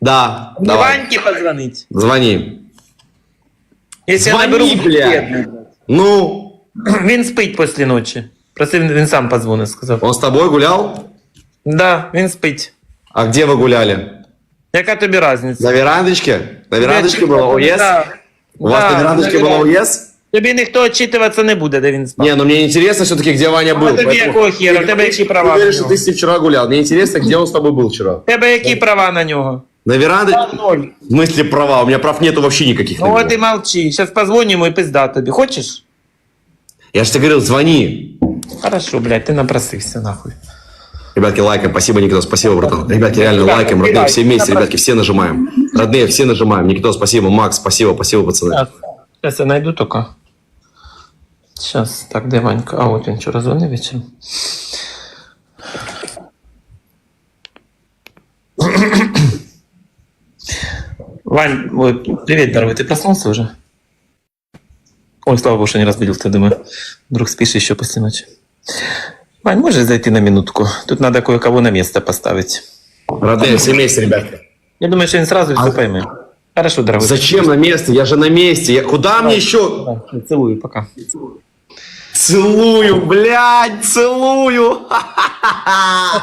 Да, Мне давай. Ваньке позвонить. Звони. Если я Звони, наберу бля. бедный. Ну, Він спить після ночі. Просив, він сам позвонив, сказав. он с тобой гулял? Да, він спить. А где вы гуляли? Яка тобі різниця? На верандочке? На верандочке было ОЕС? Да. У вас Да, на верандочке на было веранде. ОЕС? Тобі ніхто отчитуватися не буде, де він спав. Не, ну мне интересно все-таки, где Ваня был. А тобі Поэтому- якого хера? В тебе які права Ты на говоришь, что нього? ты с ним вчера гулял. Мне интересно, где он с тобой был вчера. В тебе які права на нього? На веранде? Ноль. В смысле права? У меня прав нету вообще никаких. на Ну него. от і молчи. Зараз позвонимо і пизда тобі. Хочеш? Я же тебе говорил, звони. Хорошо, блядь, ти напросився нахуй. Ребятки, лайкаем. Спасибо, Никита, спасибо, братан. Ребятки, реально Ребята, лайкаем. Родные, кидайте. все вместе, ребятки, все нажимаем. Родные, все нажимаем. Никита, спасибо. Макс, спасибо, спасибо, пацаны. Сейчас, сейчас я найду только. Сейчас, так, де Ванька? А, от він вчора дзвонив вечором. Вань, ой, привет, дорогой, ты проснулся уже? Ой, слава богу, что не разбудил тебя, думаю. Вдруг спишь еще после ночи. Вань, можешь зайти на минутку? Тут надо кое-кого на место поставить. Родные, все вместе, ребятки. Я думаю, что он сразу все поймет. Хорошо, дорогой. Зачем на месте? Я же на месте. Я... Куда мне еще? Давай, Целую, пока. Целую, блядь, целую.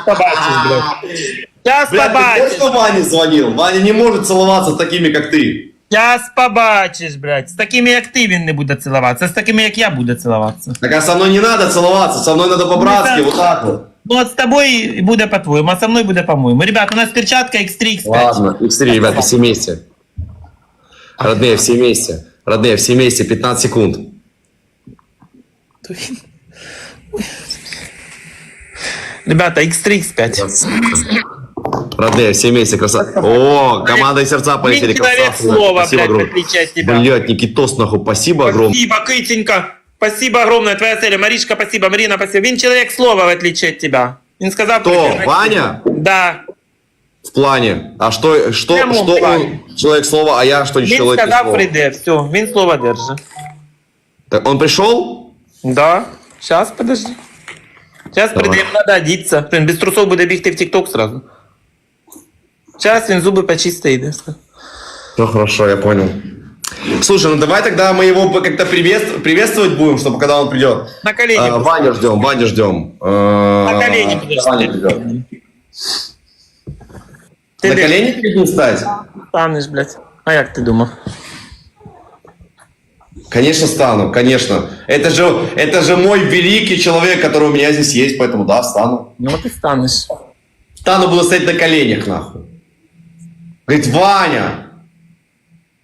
Побачиш, блядь. Сейчас Блядь, ты побачиш. точно Ване звонил? Ваня не может целоваться с такими, как ты. Сейчас побачиш, блядь. З такими, як ти, він не буде цілуватися. З такими, як я, буде цілуватися. Так а со мной не надо целоваться, со мной надо по-братски, Ну, вот так вот. Ну, от з тобою буде по-твоєму, а со мною буде по-моєму. Ребят, у нас перчатка X3, X5. Ладно, X3, ребятки, все вместе. Родные, все вместе. Родные, все вместе, 15 секунд. То він- Ой. Ребята, X3, X5. Родные, все вместе, красавцы. О, команда и сердца полетели, Він человек красавцы. слова, Спасибо блядь, в огромное. отличие от тебя. Блядь, Никитос, нахуй, спасибо огромное. Спасибо, Китенька. Спасибо огромное, твоя цель. Маришка, спасибо. Марина, спасибо. Він человек слова, в отличие от тебя. Він сказав... Кто, прикольно. Ваня? Да. В плане. А что, что, Прямо в что плане. он, человек слова, а я что, не Він человек сказав, слова? прийде. Все, він слово держить. Так, он пришел? Да. Сейчас, подожди. Сейчас Давай. прийде, їм надо одіться. Він без трусов буде бігти в ТикТок сразу. Сейчас він зуби почисти йде. Ну хорошо, я понял. Слушай, ну давай тогда мы его как-то приветств- приветствовать будем, чтобы когда он придет. На колени. А, Ваню ждем, Ваню ждем. на На колени Ваня придет. На колени перед ним стать? станеш, блядь. А як ти думав? Конечно, стану, конечно. Это же, это же мой великий человек, который у меня здесь есть, поэтому да, стану. Ну от і станеш. Стану, буду стоять на коленях, нахуй. Говорит, Ваня,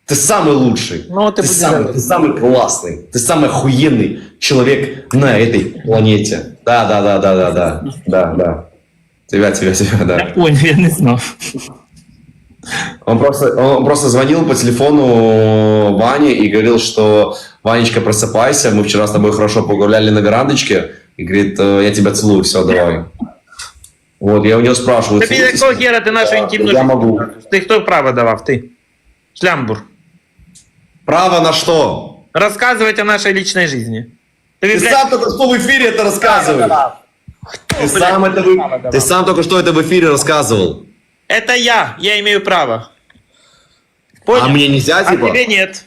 ты самый лучший. Ну, ты ты, самый, ты самый классный. Ты самый охуенный человек на этой планете. Да, да, да, да, да, да. Да, да. Тебя, тебя, тебя, Я да. понял, я не знав. Он просто, он просто звонил по телефону Ване и говорил, что Ванечка, просыпайся, мы вчера с тобой хорошо погуляли на верандочке. И говорит, «Э, я тебя целую, все, давай. Вот, я у него спрашиваю. Тобі «Целуетесь?» якого хера ти нашу інтимну Я могу. Ти хто право давав? Ти? Шлямбур. Право на что? Рассказывать о нашей личной жизни. Тобі, Ты блядь, сам только что в эфире это рассказываешь. Ты, блядь, сам это право вы- давал? ты сам только что это в эфире рассказывал. Это я, я имею право. Понял? А мне нельзя, А типа? тебе нет.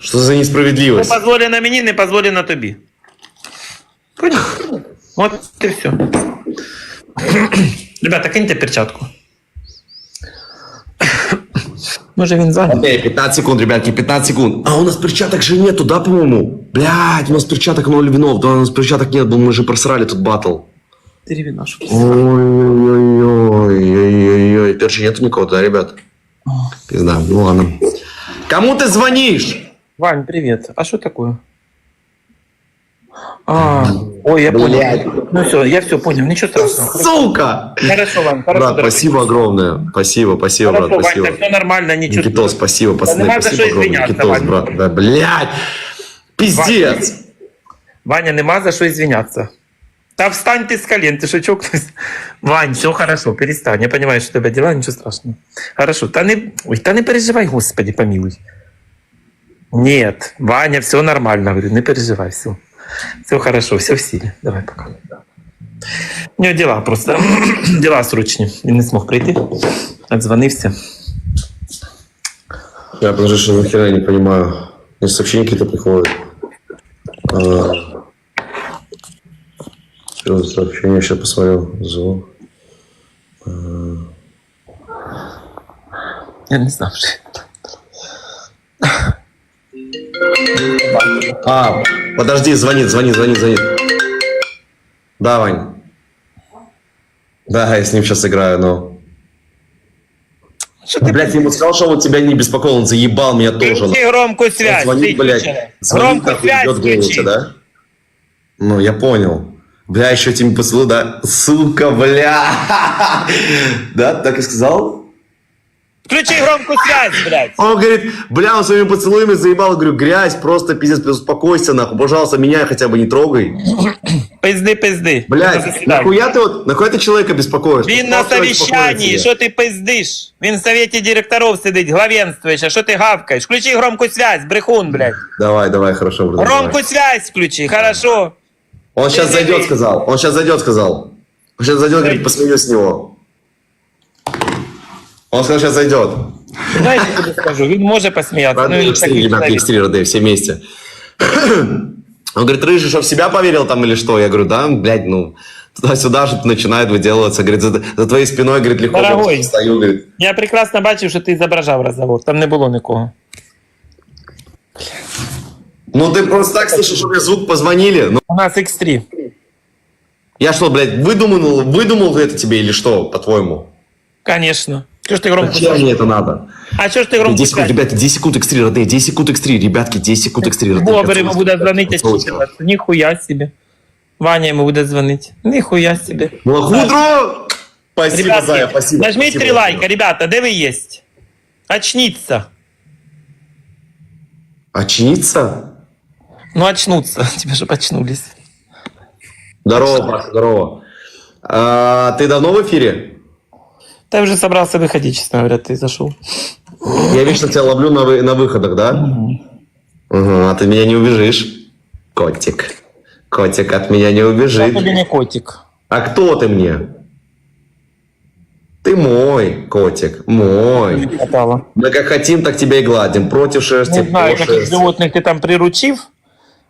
Что за Що несправедливость? позволено мені, не позволено тобі. Понял? Вот и все. Ребята, киньте перчатку. Може він зайнятий? Эй, 15 секунд, ребятки, 15 секунд. А у нас перчаток же нету, да, по-моему? Блять, у нас перчаток ноль винов. Да, у нас перчаток нет, мы же просрали тут батл. Деревина, що? Ой-ой-ой-ой-ой. Перчи нету никого, да, ребят? Пизда, ну ладно. Кому ты звонишь? Вань, привет. А что такое? А, ой, я Блядь. понял. Ну все, я все понял, ничего страшного. Сука! Хорошо, Вань, хорошо. Брат, дорогой. спасибо огромное. Спасибо, спасибо, Хорошо, брат, спасибо. Вань, все нормально, ничего Никитос, спасибо, пацаны, нема за спасибо что огромное. извиняться, Никитос, Вань. брат, да, блядь, пиздец. Ваня, нема за що извиняться. Та встань ти з колен, ти що чокнусь? Вань, все хорошо, перестань. Я понимаю, що у тебе дела, нічого страшного. Хорошо, та не, ой, та не переживай, господи, помилуй. Нет, Ваня, все нормально, говорю, не переживай, все. Все хорошо, все в силе. Давай пока. У нього дела просто. дела срочні. Він не змог прийти. Отзвонився. Я подожди, что за хера, не понимаю. Мне сообщения какие-то приходят. А, Что за сообщение? Сейчас посмотрю. Звук. Я не знав, що. А, подожди, звонит, звонит, звонит, звонит. Да, Вань. Да, я с ним сейчас играю, но... Блять, я ему сказал, что он тебя не беспокоил, он заебал меня тоже. Включи громку Он связь. звонит, блядь, звонит, Громку нахуй, связь идет голоса, да? Ну, я понял. Бля, еще этим поцелуй, да? Сука, бля. Да, так и сказал? Включи громку связь, блядь. Он говорит, бля, он своими поцелуями заебал. Говорю, грязь, просто пиздец, успокойся, нахуй. Пожалуйста, меня хотя бы не трогай. Пизди, пизди. На Блядь, засіданні. нахуя ты вот, нахуя ты человека беспокоишь? Він на Просто человек совіщанні, спокойно що ти пиздиш? Він в совєті директорів сидить, главенствуєш, а що ти гавкаєш? Включи громку связь, брехун, блядь. Давай, давай, хорошо. брат, Громку давай. связь включи, хорошо. Он сейчас Ты зайдет, заметь. сказал. Он сейчас зайдет, сказал. Он сейчас зайдет, говорит, посмеюсь с него. Он сказал, сейчас зайдет. Знаєш, я тобі скажу, він може посміятися. Ну, Родные він X3, такий ребят, чоловік. X3, родные, все вместе. Он говорит, Рыжий, что в себя поверил там или что? Я говорю, да, блядь, ну, туда-сюда что-то начинает выделываться. Говорит, за, за твоей спиной, говорит, легко Дорогой. стою, говорит. Я прекрасно бачив, що ти зображав розговор, там не було нікого. Ну, ты просто так слышишь, что мне звук позвонили. Ну, У нас X3. я что, блядь, выдумал, выдумал это тебе или что, по-твоему? Конечно. Чого ж ти громко Зачем мне это надо? А чого ж ти громко 10 секунд, связь? ребята, 10 секунд X3, родные, 10 секунд X3, ребятки, 10 секунд X3, родные. Бобер йому буде дзвонити, а ніхуя собі. Ваня йому буде дзвонити. Ніхуя собі. Лохудро! Спасибо, Ребятки, Зая, спасибо. нажміть спасибо. три лайка, ребята, де ви є? Очніться. Очниться? Ну, очнуться. Тебе же очнулись. Здорово, Паша, здорово. А, ты давно в эфире? Та я вже собрался выходить, честно говоря, ты зашел. Я вечно тебя ловлю на, вы- на выходах, да? Угу, а ты меня не убежишь. Котик. Котик от меня не Я убежит. тебе не котик. А кто ты мне? Ты мой, котик, мой. Мы как хотим, так тебя и гладим. Против шерсти, Не знаю, по яких шерсти. животних ти там приручив,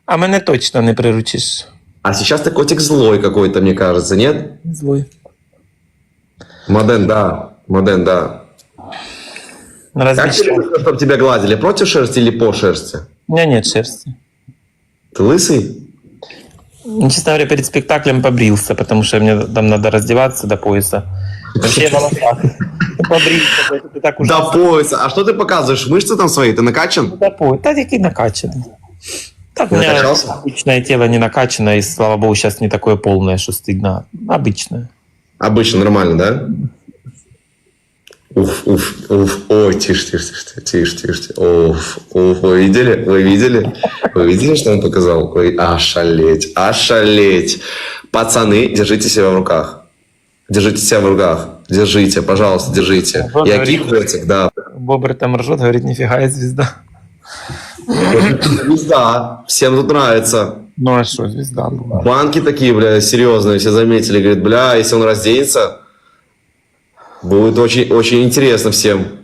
а мене точно не приручиш. А сейчас ты котик злой какой-то, мне кажется, нет? Злой. Моден, да. Моден, да. Как нужно, чтобы тебя гладили? Против шерсти или по шерсти? У меня нет шерсти. Ты лысый? Ну, Честно говоря, перед спектаклем побрился, потому что мне там надо раздеваться до пояса. Вообще волосах. Побрился, До пояса. А что ты показываешь? Мышцы там свои? Ты накачан? До пояса. Да, такие накачанный. Так у меня обычное тело не накачано, и, слава богу, сейчас не такое полное, что стыдно. Обычное. Обычно нормально, да? Уф, уф, уф. Ой, тише, тише, тише, тише, тише. Уф, уф. Вы видели? Вы видели? Вы видели, что он показал? Ой, ошалеть, ошалеть. Пацаны, держите себя в руках. Держите себя в руках. Держите, пожалуйста, держите. Вот Я говорит. котик, да. Бобр там ржет, говорит, нифига я звезда. Звезда. Всем тут нравится. Ну а что, звезда была. Банки такие, бля, серьезные, все заметили. Говорит, бля, если он разденется, будет очень, очень интересно всем.